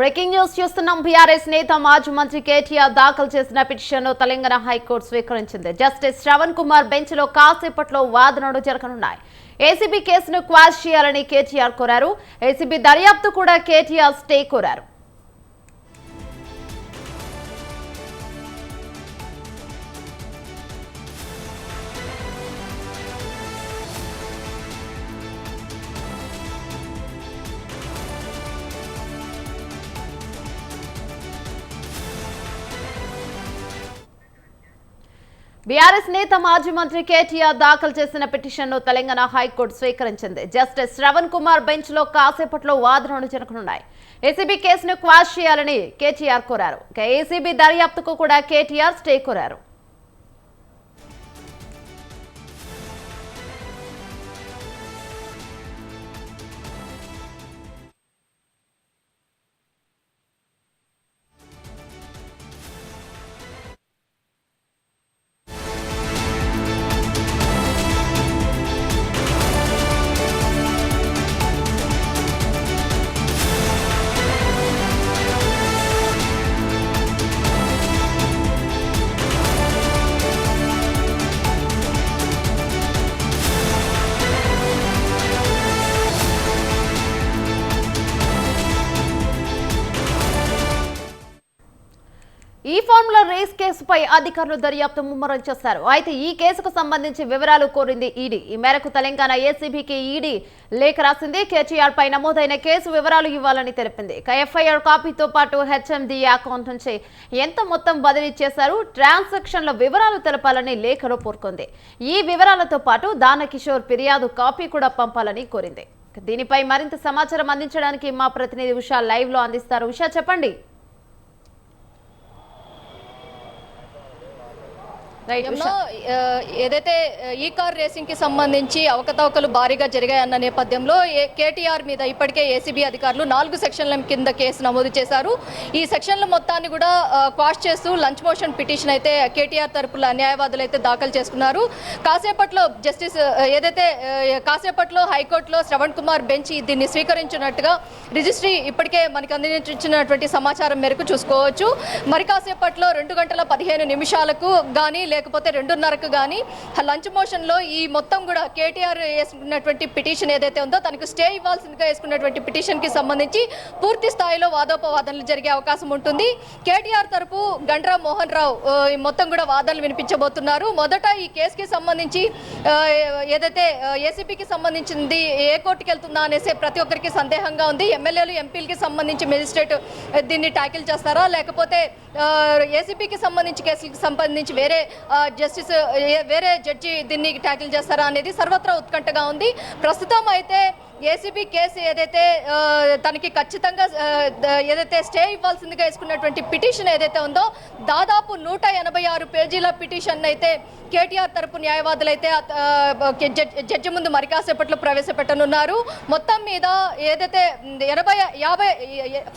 Breaking news చూస్తున్నాం. BRS నేత మాజీ మంత్రి కేటీఆర్ దాఖలు చేసిన పిటిషన్ తెలంగాణ హైకోర్టు స్వీకరించింది. జస్టిస్ శ్రవణ్ కుమార్ బెంచ్లో కాసేపట్లో వాదనలు జరగనున్నాయి. ఏసీబీ కేసును క్వాష్ చేయాలని కేటీఆర్ కోరారు. ఏసీబీ దర్యాప్తు కూడా కేటీఆర్ స్టే కోరారు. బీఆర్ఎస్ నేత మాజీ మంత్రి కేటీఆర్ దాఖలు చేసిన పిటిషన్ను తెలంగాణ హైకోర్టు స్వీకరించింది. జస్టిస్ శ్రవణ్ కుమార్ బెంచ్లో కాసేపట్లో వాదనలు జరగనున్నాయి ఏసీబీ కేసును క్వాష్ చేయాలని కేటీఆర్ కోరారు. ఏసీబీ దర్యాప్తుకు కూడా కేటీఆర్ స్టే కోరారు. కేసుపై అధికారులు దర్యాప్తు ముమ్మరం చేశారు. అయితే ఈ కేసుకు సంబంధించి వివరాలు కోరింది ఈడీ. ఈ మేరకు తెలంగాణ ఏసీబీకి ఈడీ లేఖ రాసింది. కేటీఆర్ పై నమోదైన కేసు వివరాలు ఇవ్వాలని తెలిపింది. ఎఫ్ఐఆర్ కాపీతో పాటు హెచ్ఎండి అకౌంట్ నుంచి ఎంత మొత్తం బదిలీ చేశారు ట్రాన్సాక్షన్ల వివరాలు తెలపాలని లేఖలో పేర్కొంది. ఈ వివరాలతో పాటు దానకిషోర్ ఫిర్యాదు కాపీ కూడా పంపాలని కోరింది. దీనిపై మరింత సమాచారం అందించడానికి మా ప్రతినిధి ఉషా లైవ్లో అందిస్తారు. ఉషా చెప్పండి రైట్ యమున, ఆ, ఏదైతే ఈ కార్ రేసింగ్కి సంబంధించి అవకతవకలు భారీగా జరిగాయన్న నేపథ్యంలో కేటీఆర్ మీద ఇప్పటికే ఏసీబీ అధికారులు నాలుగు సెక్షన్ల కింద కేసు నమోదు చేశారు. ఈ సెక్షన్ల మొత్తాన్ని కూడా క్వాష్ చేస్తూ లంచ్ మోషన్ పిటిషన్ అయితే కేటీఆర్ తరపుల న్యాయవాదులు అయితే దాఖలు చేసుకున్నారు. కాసేపట్లో జస్టిస్ ఏదైతే కాసేపట్లో హైకోర్టులో శ్రవణ్ కుమార్ బెంచ్ దీన్ని స్వీకరించినట్టుగా రిజిస్ట్రీ ఇప్పటికే మనకి అందించినటువంటి సమాచారం మేరకు చూసుకోవచ్చు. మరి కాసేపట్లో రెండు గంటల పదిహేను నిమిషాలకు కానీ లేకపోతే రెండున్నరకు కానీ లంచ్ మోషన్లో ఈ మొత్తం కూడా కేటీఆర్ వేసుకున్నటువంటి పిటిషన్ ఏదైతే ఉందో తనకు స్టే ఇవ్వాల్సిందిగా వేసుకున్నటువంటి పిటిషన్కి సంబంధించి పూర్తి స్థాయిలో వాదోపవాదనలు జరిగే అవకాశం ఉంటుంది. కేటీఆర్ తరపు గండ్రా మోహన్ రావు ఈ మొత్తం కూడా వాదనలు వినిపించబోతున్నారు. మొదట ఈ కేసుకి సంబంధించి ఏదైతే ఏసీపీకి సంబంధించింది ఏ కోర్టుకి వెళ్తుందా అనేసి ప్రతి ఒక్కరికి సందేహంగా ఉంది. ఎమ్మెల్యేలు ఎంపీలకి సంబంధించి మెజిస్ట్రేట్ దీన్ని ట్యాకిల్ చేస్తారా? లేకపోతే ఏసీపీకి సంబంధించి కేసులకు సంబంధించి వేరే జస్టిస్ వేరే జడ్జి దీన్ని ట్యాకిల్ చేస్తారా అనేది సర్వత్రా ఉత్కంఠగా ఉంది. ప్రస్తుతం అయితే ఏసీబీ కేసు ఏదైతే తనకి ఖచ్చితంగా ఏదైతే స్టే ఇవ్వాల్సిందిగా వేసుకున్నటువంటి పిటిషన్ ఏదైతే ఉందో దాదాపు నూట ఎనభై ఆరు పేజీల పిటిషన్ అయితే కేటీఆర్ తరపు న్యాయవాదులు అయితే జడ్జి ముందు మరి కాసేపట్లో ప్రవేశపెట్టనున్నారు. మొత్తం మీద ఏదైతే ఎనభై యాభై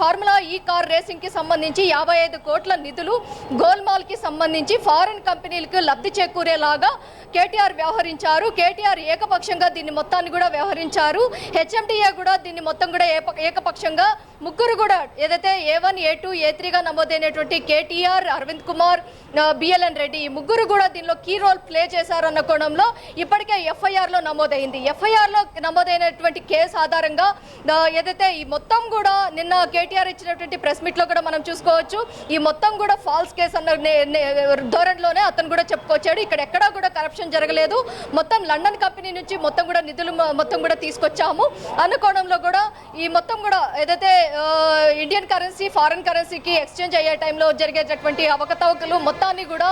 ఫార్ములా ఈ కార్ రేసింగ్కి సంబంధించి యాభై ఐదు కోట్ల నిధులు గోల్మాల్కి సంబంధించి ఫారెన్ కంపెనీలకు లబ్ధి చేకూరేలాగా కేటీఆర్ వ్యవహరించారు. కేటీఆర్ ఏకపక్షంగా దీన్ని మొత్తాన్ని కూడా వ్యవహరించారు. హెచ్ఎండిఏ కూడా దీన్ని మొత్తం కూడా ఏప- ఏకపక్షంగా ముగ్గురు కూడా ఏదైతే A one A two A త్రీగా నమోదైనటువంటి కేటీఆర్ అరవింద్ కుమార్ బిఎల్ఎన్ రెడ్డి ఈ ముగ్గురు కూడా దీనిలో కీ రోల్ ప్లే చేశారన్న కోణంలో ఇప్పటికే ఎఫ్ఐఆర్లో నమోదైంది. ఎఫ్ఐఆర్లో నమోదైనటువంటి కేసు ఆధారంగా ఏదైతే ఈ మొత్తం కూడా నిన్న కేటీఆర్ ఇచ్చినటువంటి ప్రెస్ మీట్లో కూడా మనం చూసుకోవచ్చు. ఈ మొత్తం కూడా ఫాల్స్ కేసు అన్న నే- నే- ధోరణిలోనే అతను కూడా చెప్పుకొచ్చాడు. ఇక్కడ ఎక్కడా కూడా కరప్షన్ జరగలేదు. మొత్తం లండన్ కంపెనీ నుంచి మొత్తం కూడా నిధులు మొత్తం కూడా తీసుకొచ్చాము. అనుకోవడంలో కూడా ఈ మొత్తం కూడా ఏదైతే ఇండియన్ కరెన్సీ ఫారెన్ కరెన్సీకి ఎక్స్చేంజ్ అయ్యే టైంలో జరిగేటటువంటి అవకతవకలు మొత్తాన్ని కూడా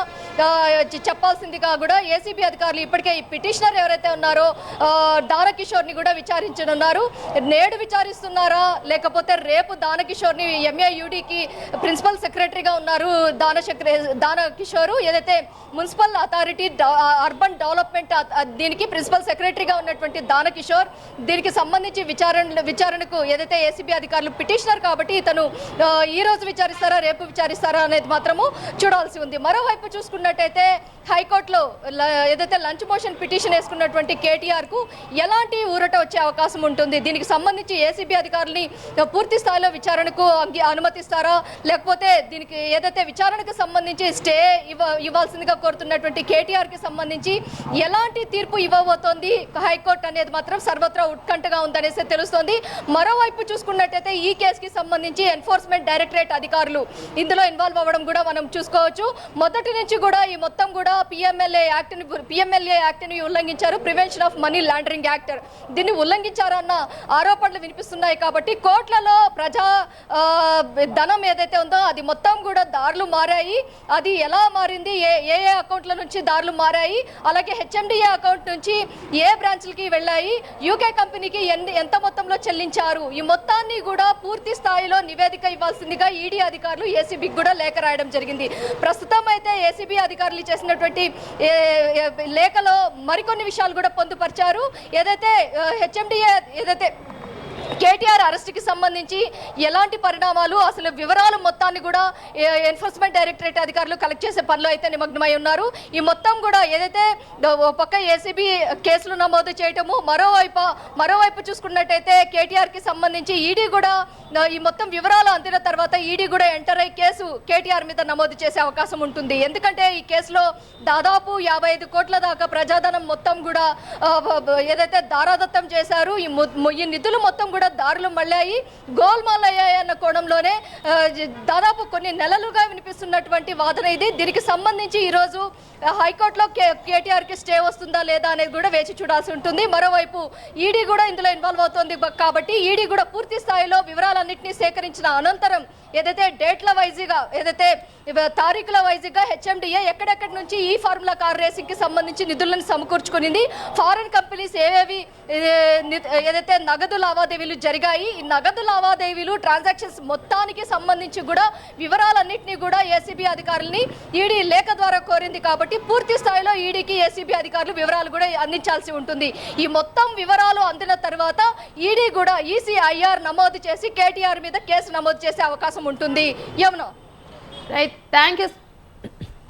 చెప్పాల్సిందిగా కూడా ఏసీబీ అధికారులు ఇప్పటికే ఈ పిటిషనర్ ఎవరైతే ఉన్నారో దానకిషోర్ని కూడా విచారించనున్నారు. నేడు విచారిస్తున్నారా? లేకపోతే రేపు దానకిషోర్ని ఎంఏయుడికి ప్రిన్సిపల్ సెక్రటరీగా ఉన్నారు దాన దానకిషోరు. ఏదైతే మున్సిపల్ అథారిటీ అర్బన్ డెవలప్మెంట్ దీనికి ప్రిన్సిపల్ సెక్రటరీగా ఉన్నటువంటి దానకిషోర్ దీనికి సంబంధించి విచారణ విచారణకు ఏదైతే ఏసీబీ అధికారులు పిటిషనర్ కాబట్టి ఇతను ఈ రోజు విచారిస్తారా రేపు విచారిస్తారా అనేది మాత్రము చూడాల్సి ఉంది. మరోవైపు చూసుకున్నట్టయితే హైకోర్టులో ఏదైతే లంచ్ మోషన్ పిటిషన్ వేసుకున్నటువంటి కేటీఆర్కు ఎలాంటి ఊరట వచ్చే అవకాశం ఉంటుంది? దీనికి సంబంధించి ఏసీబీ అధికారులని పూర్తి స్థాయిలో విచారణకు అనుమతిస్తారా? లేకపోతే దీనికి ఏదైతే విచారణకు సంబంధించి స్టే ఇవ్వ ఇవ్వాల్సిందిగా కోరుతున్నటువంటి కేటీఆర్కి సంబంధించి ఎలాంటి తీర్పు ఇవ్వబోతోంది హైకోర్టు అనేది మాత్రం సర్వత్రా గా ఉందనేసి తెలుస్తోంది. మరోవైపు చూసుకున్నట్టయితే ఈ కేసుకి సంబంధించి ఎన్ఫోర్స్మెంట్ డైరెక్టరేట్ అధికారులు ఇందులో ఇన్వాల్వ్ అవ్వడం కూడా మనం చూసుకోవచ్చు. మొదటి నుంచి కూడా ఈ మొత్తం కూడా పిఎంఎల్ఏ యాక్ట్ పిఎంఎల్ఏ యాక్ట్ని ఉల్లంఘించారు. Prevention of money laundering act దీన్ని ఉల్లంఘించారన్న ఆరోపణలు వినిపిస్తున్నాయి కాబట్టి కోట్లలో ప్రజా ధనం ఏదైతే ఉందో అది మొత్తం కూడా దారులు మారాయి. అది ఎలా మారింది? ఏ ఏ ఏ అకౌంట్ల నుంచి దారులు మారాయి? అలాగే హెచ్ఎండిఏ అకౌంట్ నుంచి ఏ బ్రాంచ్లకి వెళ్ళాయి? యూకే కంపెనీకి ఎన్ని ఎంత మొత్తంలో చెల్లించారు? ఈ మొత్తాన్ని కూడా పూర్తి స్థాయిలో నివేదిక ఇవ్వాల్సిందిగా ఈడీ అధికారులు ఏసీబీకి కూడా లేఖ రాయడం జరిగింది. ప్రస్తుతం అయితే ఏసీబీ అధికారులు చేసినటువంటి లేఖలో మరికొన్ని విషయాలు కూడా పొందుపరిచారు. ఏదైతే హెచ్ఎండిఏ ఏదైతే కేటీఆర్ అరెస్ట్కి సంబంధించి ఎలాంటి పరిణామాలు అసలు వివరాలు మొత్తాన్ని కూడా ఎన్ఫోర్స్మెంట్ డైరెక్టరేట్ అధికారులు కలెక్ట్ చేసే పనిలో అయితే నిమగ్నమై ఉన్నారు. ఈ మొత్తం కూడా ఏదైతే ఓ పక్క ఏసీబీ కేసులు నమోదు చేయటము మరోవైపు మరోవైపు చూసుకున్నట్టయితే కేటీఆర్కి సంబంధించి ఈడీ కూడా ఈ మొత్తం వివరాలు అందిన తర్వాత ఈడీ కూడా ఎంటర్ అయ్యి కేసు కేటీఆర్ మీద నమోదు చేసే అవకాశం ఉంటుంది. ఎందుకంటే ఈ కేసులో దాదాపు యాభై ఐదు కోట్ల దాకా ప్రజాధనం మొత్తం కూడా ఏదైతే దారాదత్తం చేశారు ఈ ము- ఈ నిధులు మొత్తం కూడా దారులు మళ్ళాయి గోల్మాల్ అయ్యాయన్న కోణంలోనే దాదాపు కొన్ని నెలలుగా వినిపిస్తున్నటువంటి వాదన ఇది. దీనికి సంబంధించి ఈరోజు హైకోర్టులో కే కేటీఆర్కి స్టే వస్తుందా లేదా అనేది కూడా వేచి చూడాల్సి ఉంటుంది. మరోవైపు ఈడీ కూడా ఇందులో ఇన్వాల్వ్ అవుతుంది. కాబట్టి ఈడీ కూడా పూర్తి స్థాయిలో వివరాలన్నింటినీ సేకరించిన అనంతరం ఏదైతే డేట్ల వైజీగా ఏదైతే తారీఖుల వైజీగా హెచ్ఎండిఏ ఎక్కడెక్కడి నుంచి ఈ ఫార్ములా కార్ రేసింగ్కి సంబంధించి నిధులను సమకూర్చుకునింది. ఫారెన్ కంపెనీస్ ఏవేవి ఏదైతే నగదు లావాదేవీలు జరిగాయి. ఈ నగదు లావాదేవీలు ట్రాన్సాక్షన్స్ మొత్తానికి సంబంధించి కూడా వివరాలన్నింటినీ కూడా ఏసీబీ అధికారులని ఈడీ లేఖ ద్వారా కోరింది కాబట్టి పూర్తి స్థాయిలో ఈడీకి ఏసీబీ అధికారులు వివరాలు కూడా అందించాల్సి ఉంటుంది. ఈ మొత్తం వివరాలు అందిన తర్వాత ఈడీ కూడా ఈసీఐఆర్ నమోదు చేసి కేటీఆర్ మీద కేసు నమోదు చేసే అవకాశం ఉంటుంది. యమున. Right thank you